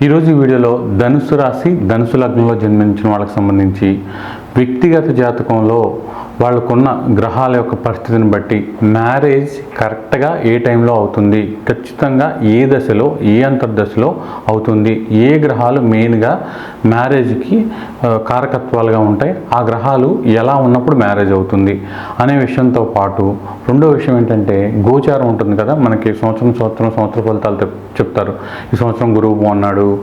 ఈరోజు వీడియోలో ధనుసు రాశి ధనుసు లగ్నంలో జన్మించిన వాళ్ళకి సంబంధించి వ్యక్తిగత జాతకంలో వాళ్ళకున్న గ్రహాల యొక్క పరిస్థితిని బట్టి మ్యారేజ్ కరెక్ట్గా ఏ టైంలో అవుతుంది? ఖచ్చితంగా ఏ దశలో ఏ అంతర్దశలో అవుతుంది? ఏ గ్రహాలు మెయిన్గా మ్యారేజ్కి కారకత్వాలుగా ఉంటాయి? ఆ గ్రహాలు ఎలా ఉన్నప్పుడు మ్యారేజ్ అవుతుంది? అనే విషయంతో పాటు రెండో విషయం ఏంటంటే గోచారం ఉంటుంది కదా? మనకి సంవత్సరం సంవత్సరం సంవత్సర ఫలితాలు చెప్- చెప్తారు. ఈ సంవత్సరం గురువు బాగున్నాడు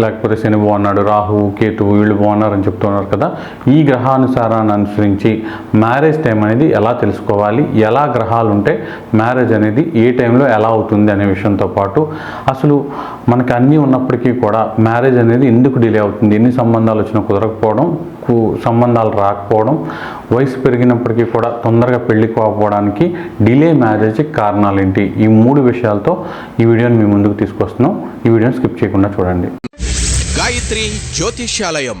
లేకపోతే శని బాగున్నాడు రాహు కేతువు వీళ్ళు బాగున్నారని చెప్తున్నారు కదా? ఈ గ్రహానుసారాన్ని అనుసరించి మ్యారేజ్ టైం అనేది ఎలా తెలుసుకోవాలి? ఎలా గ్రహాలు ఉంటే మ్యారేజ్ అనేది ఏ టైంలో ఎలా అవుతుంది అనే విషయంతో పాటు అసలు మనకి అన్నీ ఉన్నప్పటికీ కూడా మ్యారేజ్ అనేది ఎందుకు డిలే అవుతుంది? ఎన్ని సంబంధాలు వచ్చినా కుదరకపోవడం కు- సంబంధాలు రాకపోవడం వయసు పెరిగినప్పటికీ కూడా తొందరగా పెళ్ళి కాకపోవడానికి డిలే మ్యారేజ్ కారణాలు ఏంటి? ఈ మూడు విషయాలతో ఈ వీడియోని మీ ముందుకు తీసుకొస్తున్నాం. ఈ వీడియోని స్కిప్ చేయకుండా చూడండి. గాయత్రి జ్యోతిష్యాలయం.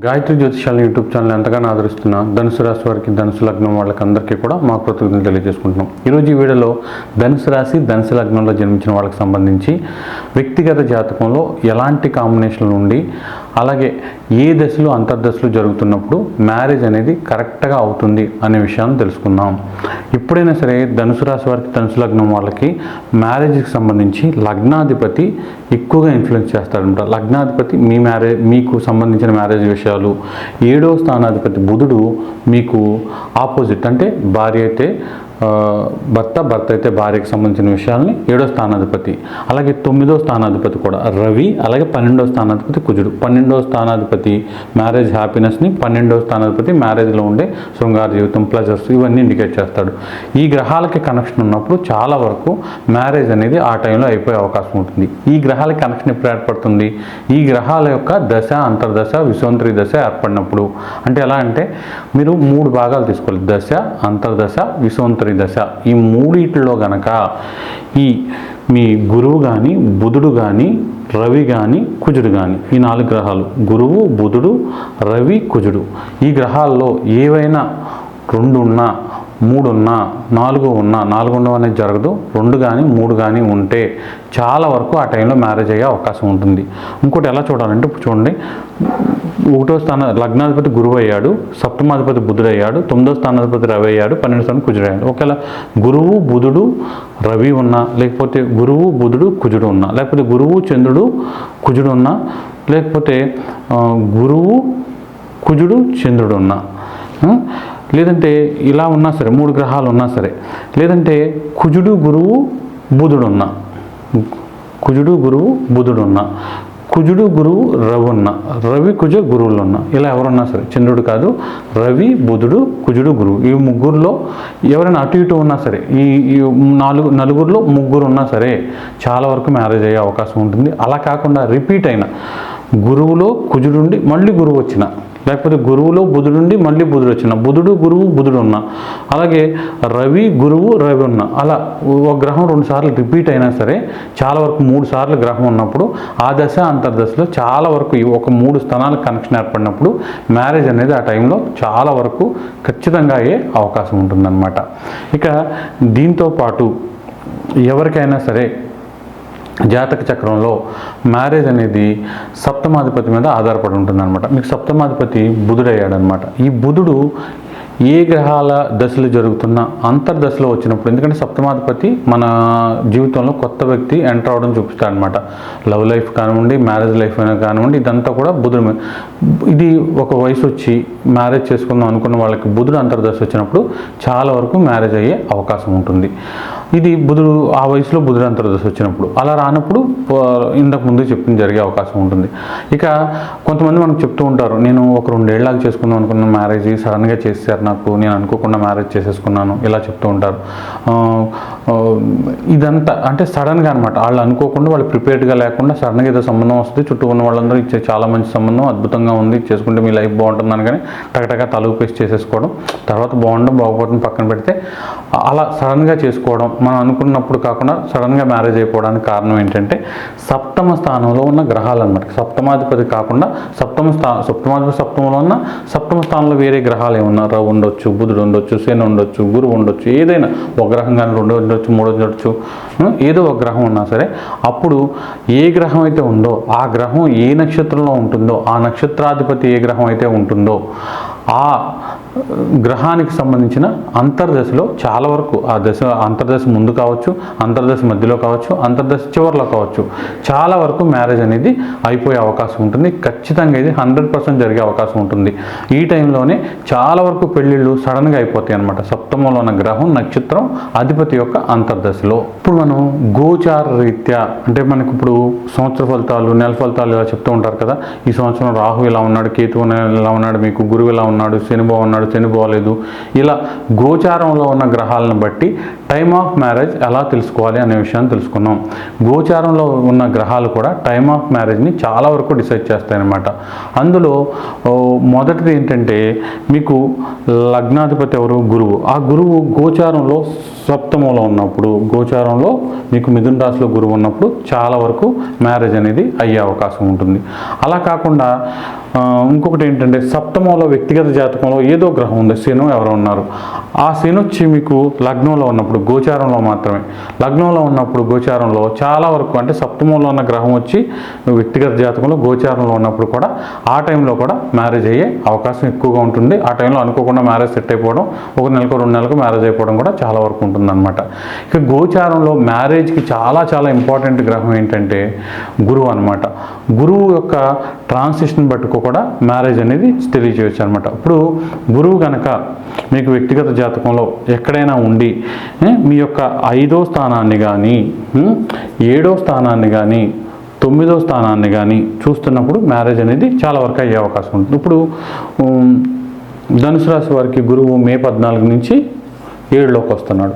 గాయత్రి జ్యోతిషాల యూట్యూబ్ ఛానల్ ఎంతగానో ఆదరిస్తున్న ధనుసు రాశి వారికి ధనుసు లగ్నం వాళ్ళకి అందరికీ కూడా మా కృతజ్ఞతలు తెలియజేసుకుంటున్నాం. ఈరోజు ఈ వీడియోలో ధనుసు రాశి ధనుసు లగ్నంలో జన్మించిన వాళ్ళకి సంబంధించి వ్యక్తిగత జాతకంలో ఎలాంటి కాంబినేషన్లు ఉండి అలాగే ఏ దశలు అంతర్దశలు జరుగుతున్నప్పుడు మ్యారేజ్ అనేది కరెక్ట్గా అవుతుంది అనే విషయాన్ని తెలుసుకుందాం. ఎప్పుడైనా సరే ధనుసు రాశి వారికి ధనుసు లగ్నం వాళ్ళకి మ్యారేజ్కి సంబంధించి లగ్నాధిపతి ఎక్కువగా ఇన్ఫ్లుయెన్స్ చేస్తాడనమాట లగ్నాధిపతి మీ మ్యారేజ్ మీకు సంబంధించిన మ్యారేజ్ విషయాలు. ఏడో స్థానాధిపతి బుధుడు మీకు ఆపోజిట్ అంటే భార్య అయితే భర్త భర్త అయితే భార్యకు సంబంధించిన విషయాల్ని ఏడో స్థానాధిపతి అలాగే తొమ్మిదో స్థానాధిపతి కూడా రవి అలాగే పన్నెండో స్థానాధిపతి కుజుడు. పన్నెండో స్థానాధిపతి మ్యారేజ్ హ్యాపీనెస్ని పన్నెండో స్థానాధిపతి మ్యారేజ్లో ఉండే శృంగార జీవితం ప్లజర్స్ ఇవన్నీ ఇండికేట్ చేస్తాడు. ఈ గ్రహాలకి కనెక్షన్ ఉన్నప్పుడు చాలా వరకు మ్యారేజ్ అనేది ఆ టైంలో అయిపోయే అవకాశం ఉంటుంది. ఈ గ్రహాలకి కనెక్షన్ ఎప్పుడు ఏర్పడుతుంది? ఈ గ్రహాల యొక్క దశ అంతర్దశ విశ్వంతరి దశ ఏర్పడినప్పుడు. అంటే ఎలా అంటే మీరు మూడు భాగాలు తీసుకోవాలి. దశ అంతర్దశ విశ్వంతరి దశ. ఈ మూడిట్లో గనక ఈ మీ గురువు కానీ బుధుడు కానీ రవి కానీ కుజుడు కానీ ఈ నాలుగు గ్రహాలు గురువు బుధుడు రవి కుజుడు ఈ గ్రహాల్లో ఏవైనా రెండు ఉన్నా మూడు ఉన్నా నాలుగు ఉన్నా నాలుగు ఉండడం అనేది జరగదు. రెండు కానీ మూడు కానీ ఉంటే చాలా వరకు ఆ టైంలో మ్యారేజ్ అయ్యే అవకాశం ఉంటుంది. ఇంకోటి ఎలా చూడాలంటే ఇప్పుడు చూడండి. ఒకటో స్థాన లగ్నాధిపతి గురువు అయ్యాడు సప్తమాధిపతి బుధుడు అయ్యాడు తొమ్మిదో స్థానాధిపతి రవి అయ్యాడు పన్నెండు స్థానం కుజుడు అయ్యాడు. ఒకవేళ గురువు బుధుడు రవి ఉన్నా లేకపోతే గురువు బుధుడు కుజుడు ఉన్నా లేకపోతే గురువు చంద్రుడు కుజుడు ఉన్నా లేకపోతే గురువు కుజుడు చంద్రుడు ఉన్నా లేదంటే ఇలా ఉన్నా సరే మూడు గ్రహాలు ఉన్నా సరే లేదంటే కుజుడు గురువు బుధుడున్నా. కుజుడు గురువు బుధుడున్నా. కుజుడు గురువు రవి ఉన్న రవి కుజ గురువులు ఉన్న ఇలా ఎవరున్నా సరే చంద్రుడు కాదు రవి బుధుడు కుజుడు గురువు. ఈ ముగ్గురులో ఎవరైనా అటు ఇటు ఉన్నా సరే ఈ ఈ నాలుగు నలుగురిలో ముగ్గురు ఉన్నా సరే చాలా వరకు మ్యారేజ్ అయ్యే అవకాశం ఉంటుంది. అలా కాకుండా రిపీట్ అయిన గురువులో కుజుడుండి మళ్ళీ గురువు వచ్చిన లేకపోతే గురువులో బుధుడు ఉండి మళ్ళీ బుధుడు వచ్చిన. బుధుడు గురువు బుధుడు ఉన్న. అలాగే రవి గురువు రవి ఉన్న. అలా ఒక గ్రహం రెండు సార్లు రిపీట్ అయినా సరే చాలా వరకు మూడు సార్లు గ్రహం ఉన్నప్పుడు ఆ దశ అంతర్దశలో చాలా వరకు ఒక మూడు స్థానాలకు కనెక్షన్ ఏర్పడినప్పుడు మ్యారేజ్ అనేది ఆ టైంలో చాలా వరకు ఖచ్చితంగా అయ్యే అవకాశం ఉంటుందన్నమాట. ఇక దీంతో పాటు ఎవరికైనా సరే జాతక చక్రంలో మ్యారేజ్ అనేది సప్తమాధిపతి మీద ఆధారపడి ఉంటుందన్నమాట. మీకు సప్తమాధిపతి బుధుడయ్యాడనమాట ఈ బుధుడు ఏ గ్రహాల దశలు జరుగుతున్న అంతర్దశలో వచ్చినప్పుడు ఎందుకంటే సప్తమాధిపతి మన జీవితంలో కొత్త వ్యక్తి ఎంటర్ అవడం చూపిస్తాడనమాట లవ్ లైఫ్ కానివ్వండి మ్యారేజ్ లైఫ్ అయినా కానివ్వండి ఇదంతా కూడా బుధుడు మీద. ఇది ఒక వయసు వచ్చి మ్యారేజ్ చేసుకుందాం అనుకున్న వాళ్ళకి బుధుడు అంతర్దశ వచ్చినప్పుడు చాలా వరకు మ్యారేజ్ అయ్యే అవకాశం ఉంటుంది. ఇది బుధుడు ఆ వయసులో బుధుడు అంతర్దశ వచ్చినప్పుడు. అలా రానప్పుడు ఇంతకు ముందు చెప్పిన జరిగే అవకాశం ఉంటుంది. ఇక కొంతమంది మనకు చెప్తూ ఉంటారు నేను ఒక రెండేళ్ళకి చేసుకుందాం అనుకున్న మ్యారేజ్ సడన్గా చేశారు నాకు నేను అనుకోకుండా మ్యారేజ్ చేసేసుకున్నాను ఇలా చెప్తూ ఉంటారు. ఇదంతా అంటే సడన్గా అనమాట వాళ్ళు అనుకోకుండా వాళ్ళు ప్రిపేర్డ్గా లేకుండా సడన్గా ఏదో సంబంధం వస్తుంది చుట్టూ ఉన్న వాళ్ళందరూ ఇచ్చే చాలా మంచి సంబంధం అద్భుతంగా ఉంది చేసుకుంటే మీ లైఫ్ బాగుంటుంది అనగానే టకటగా తలుపు పేస్ట్ చేసేసుకోవడం తర్వాత బాగుండడం బాగుపడడం పక్కన పెడితే అలా సడన్గా చేసుకోవడం మనం అనుకున్నప్పుడు కాకుండా సడన్గా మ్యారేజ్ అయిపోవడానికి కారణం ఏంటంటే సప్తమ స్థానంలో ఉన్న గ్రహాలు అనమాట సప్తమాధిపతి కాకుండా సప్తమ స్థా సప్తమాధిపతి సప్తమంలో ఉన్న సప్తమ స్థానంలో వేరే గ్రహాలు ఏమన్నా రవి ఉండొచ్చు బుధుడు ఉండొచ్చు శని ఉండొచ్చు గురువు ఉండొచ్చు ఏదైనా ఒక గ్రహం కానీ రెండు ఉండొచ్చు మూడు ఉండొచ్చు ఏదో ఒక గ్రహం ఉన్నా సరే అప్పుడు ఏ గ్రహం అయితే ఉందో ఆ గ్రహం ఏ నక్షత్రంలో ఉంటుందో ఆ నక్షత్రాధిపతి ఏ గ్రహం అయితే ఉంటుందో ఆ గ్రహానికి సంబంధించిన అంతర్దశలో చాలా వరకు ఆ దశ అంతర్దశ ముందు కావచ్చు అంతర్దశ మధ్యలో కావచ్చు అంతర్దశ చివరిలో కావచ్చు చాలా వరకు మ్యారేజ్ అనేది అయిపోయే అవకాశం ఉంటుంది. ఖచ్చితంగా ఇది హండ్రెడ్ పర్సెంట్ జరిగే అవకాశం ఉంటుంది. ఈ టైంలోనే చాలా వరకు పెళ్ళిళ్ళు సడన్గా అయిపోతాయి అనమాట సప్తమంలో ఉన్న గ్రహం నక్షత్రం అధిపతి యొక్క అంతర్దశలో. ఇప్పుడు మనం గోచార రీత్యా అంటే మనకి ఇప్పుడు సంవత్సర ఫలితాలు నెల ఫలితాలు ఇలా చెప్తూ ఉంటారు కదా. ఈ సంవత్సరం రాహు ఇలా ఉన్నాడు కేతు ఇలా ఉన్నాడు మీకు గురువు ఇలా ఉన్నాడు శని బాగున్నాడు శని చనిపోలేదు. ఇలా గోచారంలో ఉన్న గ్రహాలను బట్టి టైమ్ ఆఫ్ మ్యారేజ్ ఎలా తెలుసుకోవాలి అనే విషయాన్ని తెలుసుకున్నాం. గోచారంలో ఉన్న గ్రహాలు కూడా టైమ్ ఆఫ్ మ్యారేజ్ని చాలా వరకు డిసైడ్ చేస్తాయన్నమాట. అందులో మొదటిది ఏంటంటే మీకు లగ్నాధిపతి ఎవరు? గురువు. ఆ గురువు గోచారంలో సప్తమంలో ఉన్నప్పుడు గోచారంలో మీకు మిథున రాశిలో గురువు ఉన్నప్పుడు చాలా వరకు మ్యారేజ్ అనేది అయ్యే అవకాశం ఉంటుంది. అలా కాకుండా ఇంకొకటి ఏంటంటే సప్తమంలో వ్యక్తిగత జాతకంలో ఏదో గ్రహం ఉంది శను ఎవరో ఉన్నారు. ఆ శని వచ్చి మీకు లగ్నంలో ఉన్నప్పుడు గోచారంలో మాత్రమే. లగ్నంలో ఉన్నప్పుడు గోచారంలో చాలా వరకు అంటే సప్తమంలో ఉన్న గ్రహం వచ్చి వ్యక్తిగత జాతకంలో గోచారంలో ఉన్నప్పుడు కూడా ఆ టైంలో కూడా మ్యారేజ్ అయ్యే అవకాశం ఎక్కువగా ఉంటుంది. ఆ టైంలో అనుకోకుండా మ్యారేజ్ సెట్ అయిపోవడం ఒక నెలకు రెండు నెలలకు మ్యారేజ్ అయిపోవడం కూడా చాలా వరకు ఉంటుందన్నమాట. ఇక గోచారంలో మ్యారేజ్కి చాలా చాలా ఇంపార్టెంట్ గ్రహం ఏంటంటే గురువు అనమాట గురువు యొక్క ట్రాన్సిషన్ బట్టి కూడా మ్యారేజ్ అనేది తెలియచేయచ్చు అనమాట ఇప్పుడు గురువు కనుక మీకు వ్యక్తిగత జాతకంలో ఎక్కడైనా ఉండి మీ యొక్క ఐదో స్థానాన్ని కానీ ఏడో స్థానాన్ని కానీ తొమ్మిదో స్థానాన్ని కానీ చూస్తున్నప్పుడు మ్యారేజ్ అనేది చాలా వరకు అయ్యే అవకాశం ఉంటుంది. ఇప్పుడు ధనుసు రాశి వారికి గురువు మే పద్నాలుగు నుంచి ఏడులోకి వస్తున్నాడు.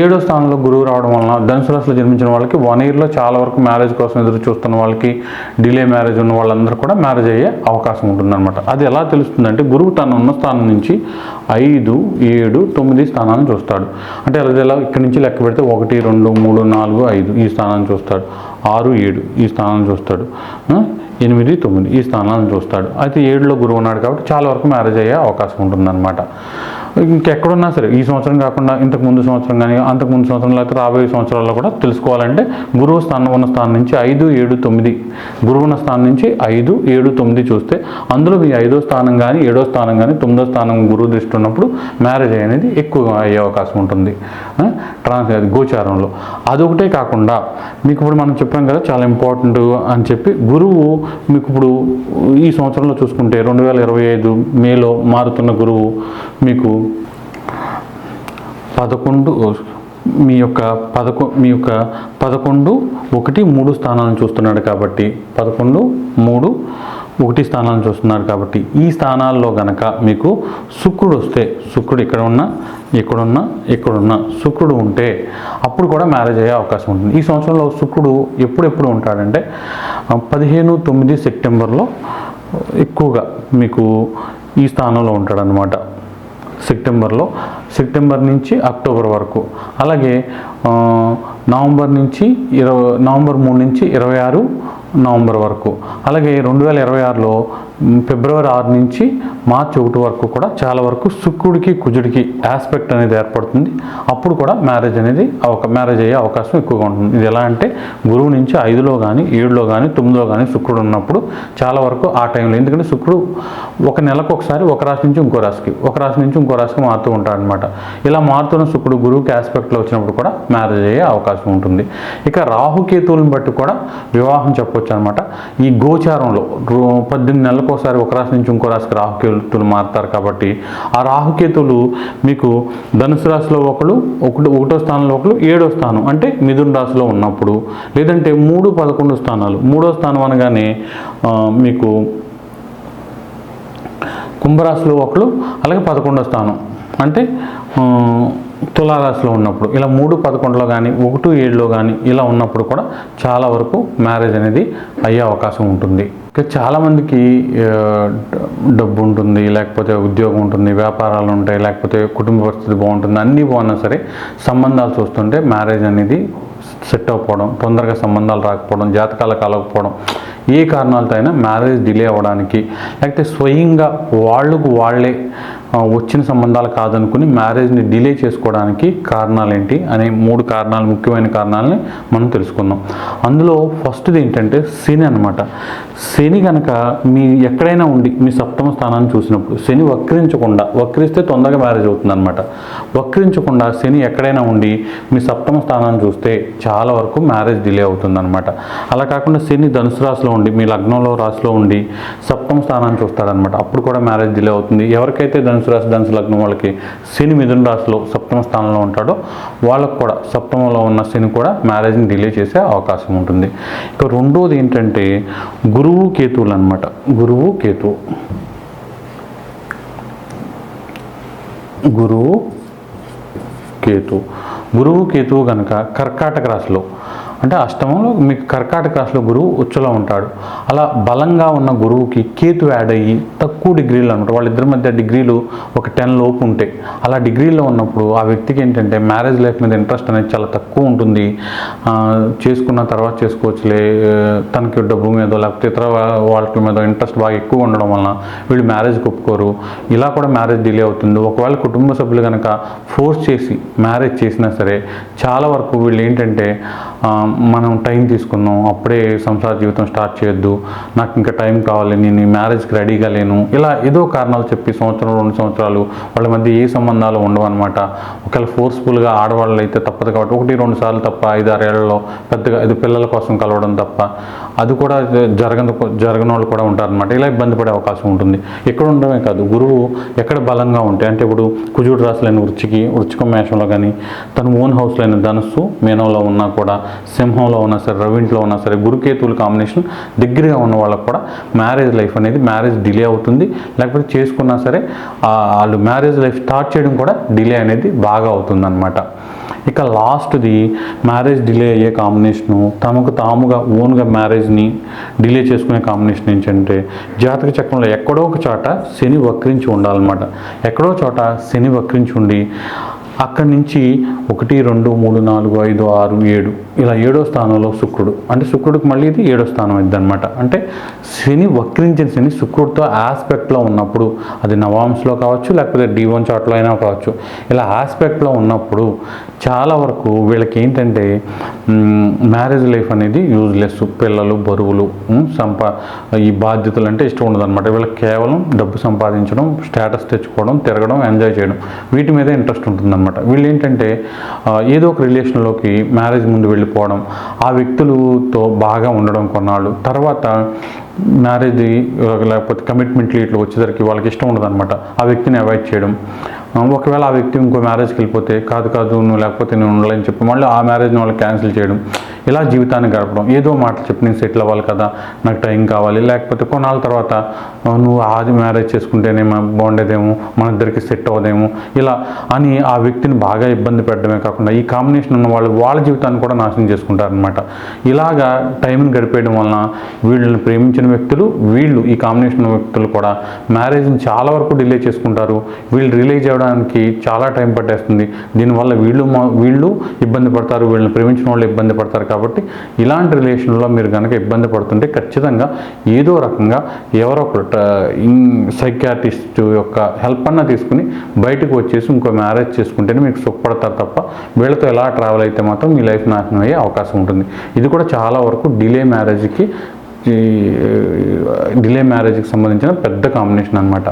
ఏడో స్థానంలో గురువు రావడం వలన ధనుసు రాశిలో జన్మించిన వాళ్ళకి వన్ ఇయర్లో చాలా వరకు మ్యారేజ్ కోసం ఎదురు చూస్తున్న వాళ్ళకి డిలే మ్యారేజ్ ఉన్న వాళ్ళందరూ కూడా మ్యారేజ్ అయ్యే అవకాశం ఉంటుందన్నమాట. అది ఎలా తెలుస్తుందంటే గురువు తను ఉన్న స్థానం నుంచి ఐదు ఏడు తొమ్మిది స్థానాలను చూస్తాడు. అంటే అది ఎలా ఇక్కడి నుంచి లెక్క పెడితే ఒకటి రెండు మూడు నాలుగు ఐదు ఈ స్థానాన్ని చూస్తాడు. ఆరు ఏడు ఈ స్థానాన్ని చూస్తాడు. ఎనిమిది తొమ్మిది ఈ స్థానాలను చూస్తాడు. అయితే ఏడులో గురువు ఉన్నాడు కాబట్టి చాలా వరకు మ్యారేజ్ అయ్యే అవకాశం ఉంటుందన్నమాట. ఇంకెక్కడున్నా సరే ఈ సంవత్సరం కాకుండా ఇంతకు ముందు సంవత్సరం కానీ అంతకు ముందు సంవత్సరం లేకపోతే రాబోయే సంవత్సరాల్లో కూడా తెలుసుకోవాలంటే గురువు స్థానం ఉన్న స్థానం నుంచి ఐదు ఏడు తొమ్మిది. గురువు ఉన్న స్థానం నుంచి ఐదు ఏడు తొమ్మిది చూస్తే అందులో మీ ఐదో స్థానం కానీ ఏడో స్థానం కానీ తొమ్మిదో స్థానం గురువు దృష్టి ఉన్నప్పుడు మ్యారేజ్ అనేది ఎక్కువ అయ్యే అవకాశం ఉంటుంది. ట్రాన్స్ గోచారంలో. అదొకటే కాకుండా మీకు ఇప్పుడు మనం చెప్పాం కదా చాలా ఇంపార్టెంట్ అని చెప్పి గురువు మీకు ఇప్పుడు ఈ సంవత్సరంలో చూసుకుంటే రెండు వేల ఇరవై ఐదు మేలో మారుతున్న గురువు మీకు పదకొండు మీ యొక్క పదకొ మీ యొక్క పదకొండు ఒకటి మూడు స్థానాలను చూస్తున్నాడు కాబట్టి పదకొండు మూడు ఒకటి స్థానాలను చూస్తున్నాడు కాబట్టి ఈ స్థానాల్లో గనక మీకు శుక్రుడు వస్తే శుక్రుడు ఇక్కడ ఉన్న ఇక్కడున్నా ఇక్కడున్న శుక్రుడు ఉంటే అప్పుడు కూడా మ్యారేజ్ అయ్యే అవకాశం ఉంటుంది. ఈ సంవత్సరంలో శుక్రుడు ఎప్పుడెప్పుడు ఉంటాడంటే పదిహేను తొమ్మిది సెప్టెంబర్లో ఎక్కువగా మీకు ఈ స్థానంలో ఉంటాడనమాట సెప్టెంబర్లో సెప్టెంబర్ నుంచి అక్టోబర్ వరకు. అలాగే నవంబర్ నుంచి ఇరవై నవంబర్ మూడు నుంచి ఇరవై ఆరు నవంబర్ వరకు. అలాగే రెండు వేల ఇరవై ఆరులో ఫిబ్రవరి ఆరు నుంచి మార్చి ఒకటి వరకు కూడా చాలా వరకు శుక్రుడికి కుజుడికి ఆస్పెక్ట్ అనేది ఏర్పడుతుంది. అప్పుడు కూడా మ్యారేజ్ అనేది అవక మ్యారేజ్ అయ్యే అవకాశం ఎక్కువగా ఉంటుంది. ఇది ఎలా అంటే గురువు నుంచి ఐదులో కానీ ఏడులో కానీ తొమ్మిదిలో కానీ శుక్రుడు ఉన్నప్పుడు చాలా వరకు ఆ టైంలో ఎందుకంటే శుక్రుడు ఒక నెలకు ఒకసారి ఒక రాశి నుంచి ఇంకో రాశికి ఒక రాశి నుంచి ఇంకో రాశికి మారుతూ ఉంటాడు అనమాట ఇలా మారుతున్న శుక్రుడు గురువుకి ఆస్పెక్ట్లో వచ్చినప్పుడు కూడా మ్యారేజ్ అయ్యే అవకాశం ఉంటుంది. ఇక రాహుకేతువులను బట్టి కూడా వివాహం చెప్పొచ్చు అనమాట. ఈ గోచారంలో రో- పద్దెనిమిది నెలలకు ఒకసారి ఒక రాశి నుంచి ఇంకో రాశికి రాహుకేతులు మారుతారు కాబట్టి ఆ రాహుకేతులు మీకు ధనుసు రాశిలో ఒకడు ఒకటి ఒకటో స్థానంలో ఒకడు ఏడో స్థానం అంటే మిథున రాశిలో ఉన్నప్పుడు లేదంటే మూడు పదకొండు స్థానాలు. మూడో స్థానం అనగానే మీకు కుంభరాశిలో ఒకడు అలాగే పదకొండో స్థానం. అంటే తులారాశిలో ఉన్నప్పుడు. ఇలా మూడు పదకొండులో కానీ ఒకటి ఏడులో కానీ ఇలా ఉన్నప్పుడు కూడా చాలా వరకు మ్యారేజ్ అనేది అయ్యే అవకాశం ఉంటుంది. ఇంకా చాలామందికి డబ్బు ఉంటుంది లేకపోతే ఉద్యోగం ఉంటుంది వ్యాపారాలు ఉంటాయి లేకపోతే కుటుంబ పరిస్థితి బాగుంటుంది అన్నీ బాగున్నా సరే సంబంధాలు చూస్తుంటే మ్యారేజ్ అనేది సెట్ అవ్వకపోవడం తొందరగా సంబంధాలు రాకపోవడం జాతకాలు కలగకపోవడం ఏ కారణాలతో అయినా మ్యారేజ్ డిలే అవ్వడానికి లేకపోతే స్వయంగా వాళ్ళకు వాళ్ళే వచ్చిన సంబంధాలు కాదనుకుని మ్యారేజ్ని డిలే చేసుకోవడానికి కారణాలు ఏంటి అనే మూడు కారణాలు ముఖ్యమైన కారణాలని మనం తెలుసుకుందాం. అందులో ఫస్ట్ది ఏంటంటే శని అనమాట శని కనుక మీ ఎక్కడైనా ఉండి మీ సప్తమ స్థానాన్ని చూసినప్పుడు శని వక్రించకుండా వక్రిస్తే తొందరగా మ్యారేజ్ అవుతుంది అనమాట వక్రించకుండా శని ఎక్కడైనా ఉండి మీ సప్తమ స్థానాన్ని చూస్తే చాలా వరకు మ్యారేజ్ డిలే అవుతుంది అనమాట అలా కాకుండా శని ధనుసు రాశిలో ఉండి మీ లగ్నంలో రాశిలో ఉండి సప్తమ స్థానాన్ని చూస్తాడనమాట అప్పుడు కూడా మ్యారేజ్ డిలే అవుతుంది. ఎవరికైతే ధనుసు రాశి ధనుసు లగ్నం వాళ్ళకి శని మిథున రాశిలో సప్తమ స్థానంలో ఉంటాడో. వాళ్ళకు కూడా సప్తమంలో ఉన్న శని కూడా మ్యారేజ్ని డిలే చేసే అవకాశం ఉంటుంది. ఇక రెండోది ఏంటంటే గురువు కేతువులు అనమాట గురువు కేతువు గురువు కేతు. గురువు కేతువు కనుక కర్కాటక రాశిలో అంటే అష్టమంలో మీకు కర్కాటక రాశిలో గురువు ఉచ్చులో ఉంటాడు. అలా బలంగా ఉన్న గురువుకి కేతు యాడ్ అయ్యి తక్కువ డిగ్రీలు అనమాట వాళ్ళిద్దరి మధ్య డిగ్రీలు ఒక టెన్ లోపు ఉంటాయి. అలా డిగ్రీలో ఉన్నప్పుడు ఆ వ్యక్తికి ఏంటంటే మ్యారేజ్ లైఫ్ మీద ఇంట్రెస్ట్ అనేది చాలా తక్కువ ఉంటుంది. చేసుకున్న తర్వాత చేసుకోవచ్చులే. తనకి డబ్బు మీద లేకపోతే ఇతర వాళ్ళ మీద ఇంట్రెస్ట్ బాగా ఎక్కువ ఉండడం వలన వీళ్ళు మ్యారేజ్ ఒప్పుకోరు. ఇలా కూడా మ్యారేజ్ డిలే అవుతుంది. ఒకవేళ కుటుంబ సభ్యులు కనుక ఫోర్స్ చేసి మ్యారేజ్ చేసినా సరే చాలా వరకు వీళ్ళు ఏంటంటే మనం టైం తీసుకుందాం అప్పుడే సంసార జీవితం స్టార్ట్ చేయొద్దు నాకు ఇంకా టైం కావాలి నేను మ్యారేజ్కి రెడీగా లేను. ఇలా ఏదో కారణాలు చెప్పి సంవత్సరం రెండు సంవత్సరాలు వాళ్ళ మధ్య ఏ సంబంధాలు ఉండవు అనమాట ఒకవేళ ఫోర్స్ఫుల్గా ఆడవాళ్ళు అయితే తప్పదు కాబట్టి ఒకటి రెండు సార్లు తప్ప ఐదు ఆరు పెద్దగా ఇది పిల్లల కోసం కలవడం తప్ప అది కూడా జరగని జరగని వాళ్ళు కూడా ఉంటారనమాట ఇలా ఇబ్బంది పడే అవకాశం ఉంటుంది. ఎక్కడ ఉండడమే కాదు గురువు ఎక్కడ బలంగా ఉంటే అంటే ఇప్పుడు కుజుడు రాసులైన వృచ్చికి వృచ్చిక మేషంలో కానీ తన ఓన్ హౌస్లో అయిన ధనస్సు మీనంలో ఉన్నా కూడా సింహంలో ఉన్నా సరే రవింట్లో ఉన్నా సరే గురుకేతువుల కాంబినేషన్ దగ్గరగా ఉన్న వాళ్ళకు కూడా మ్యారేజ్ లైఫ్ అనేది మ్యారేజ్ డిలే అవుతుంది. లేకపోతే చేసుకున్నా సరే వాళ్ళు మ్యారేజ్ లైఫ్ స్టార్ట్ చేయడం కూడా డిలే అనేది బాగా అవుతుంది ఇక లాస్ట్ది మ్యారేజ్ డిలే అయ్యే కాంబినేషను తమకు తాముగా ఓన్గా మ్యారేజ్ని డిలే చేసుకునే కాంబినేషన్ ఏంటంటే జాతక చక్రంలో ఎక్కడో ఒక చోట శని వక్రించి ఉండాలన్నమాట. ఎక్కడో చోట శని వక్రించి ఉండి అక్కడి నుంచి ఒకటి రెండు మూడు నాలుగు ఐదు ఆరు ఏడు. ఇలా ఏడో స్థానంలో శుక్రుడు. అంటే శుక్రుడికి మళ్ళీ ఇది ఏడో స్థానం ఇది అనమాట అంటే శని వక్రించిన శని శుక్రుడితో ఆస్పెక్ట్లో ఉన్నప్పుడు అది నవాంశలో కావచ్చు లేకపోతే డి వన్ చాట్లో అయినా కావచ్చు ఇలా ఆస్పెక్ట్లో ఉన్నప్పుడు చాలా వరకు వీళ్ళకి ఏంటంటే మ్యారేజ్ లైఫ్ అనేది యూజ్లెస్ పిల్లలు బరువులు సంపా ఈ బాధ్యతలు అంటే ఇష్టం ఉండదు అనమాట వీళ్ళకి కేవలం డబ్బు సంపాదించడం స్టేటస్ తెచ్చుకోవడం తిరగడం ఎంజాయ్ చేయడం వీటి మీద ఇంట్రెస్ట్ ఉంటుందన్నమాట. వీళ్ళు ఏంటంటే ఏదో ఒక రిలేషన్లోకి మ్యారేజ్ ముందు వెళ్ళిపోవడం ఆ వ్యక్తులతో బాగా ఉండడం కొన్నాళ్ళు తర్వాత మ్యారేజ్ లేకపోతే కమిట్మెంట్లు ఇట్లా వచ్చేసరికి వాళ్ళకి ఇష్టం ఉండదు అనమాట ఆ వ్యక్తిని అవాయిడ్ చేయడం ఒకవేళ ఆ వ్యక్తి ఇంకో మ్యారేజ్కి వెళ్ళిపోతే కాదు కాదు నువ్వు లేకపోతే నేను ఉండలేని చెప్పి మళ్ళీ ఆ మ్యారేజ్ని వాళ్ళు క్యాన్సిల్ చేయడం. ఇలా జీవితాన్ని గడపడం. ఏదో మాట చెప్పి నేను సెటిల్ అవ్వాలి కదా నాకు టైం కావాలి. లేకపోతే కొన్నాళ్ళ తర్వాత నువ్వు ఆది మ్యారేజ్ చేసుకుంటేనే బాగుండేదేమో మన ఇద్దరికి సెట్ అవ్వదేమో ఇలా అని ఆ వ్యక్తిని బాగా ఇబ్బంది పెట్టడమే కాకుండా ఈ కాంబినేషన్ ఉన్న వాళ్ళు వాళ్ళ జీవితాన్ని కూడా నాశనం చేసుకుంటారనమాట ఇలాగా టైంని గడిపేయడం వలన వీళ్ళని ప్రేమించిన వ్యక్తులు వీళ్ళు ఈ కాంబినేషన్ ఉన్న వ్యక్తులు కూడా మ్యారేజ్ని చాలా వరకు డిలే చేసుకుంటారు. వీళ్ళు రిలీజ్ అవ్వడానికి చాలా టైం పట్టేస్తుంది. దీనివల్ల వీళ్ళు వీళ్ళు ఇబ్బంది పడతారు వీళ్ళని ప్రేమించిన వాళ్ళు ఇబ్బంది పడతారు కాబట్టి ఇలాంటి రిలేషన్లో మీరు కనుక ఇబ్బంది పడుతుంటే ఖచ్చితంగా ఏదో రకంగా ఎవరో ఒకరు సైకాటిస్ట్ యొక్క హెల్ప్ అన్న తీసుకుని బయటకు వచ్చేసి ఇంకో మ్యారేజ్ చేసుకుంటేనే మీకు సుఖపడతారు తప్ప వీళ్ళతో ఎలా ట్రావెల్ అయితే మాత్రం మీ లైఫ్ నాశనం అయ్యే అవకాశం ఉంటుంది. ఇది కూడా చాలా వరకు డిలే మ్యారేజ్కి డిలే మ్యారేజ్కి సంబంధించిన పెద్ద కాంబినేషన్ అనమాట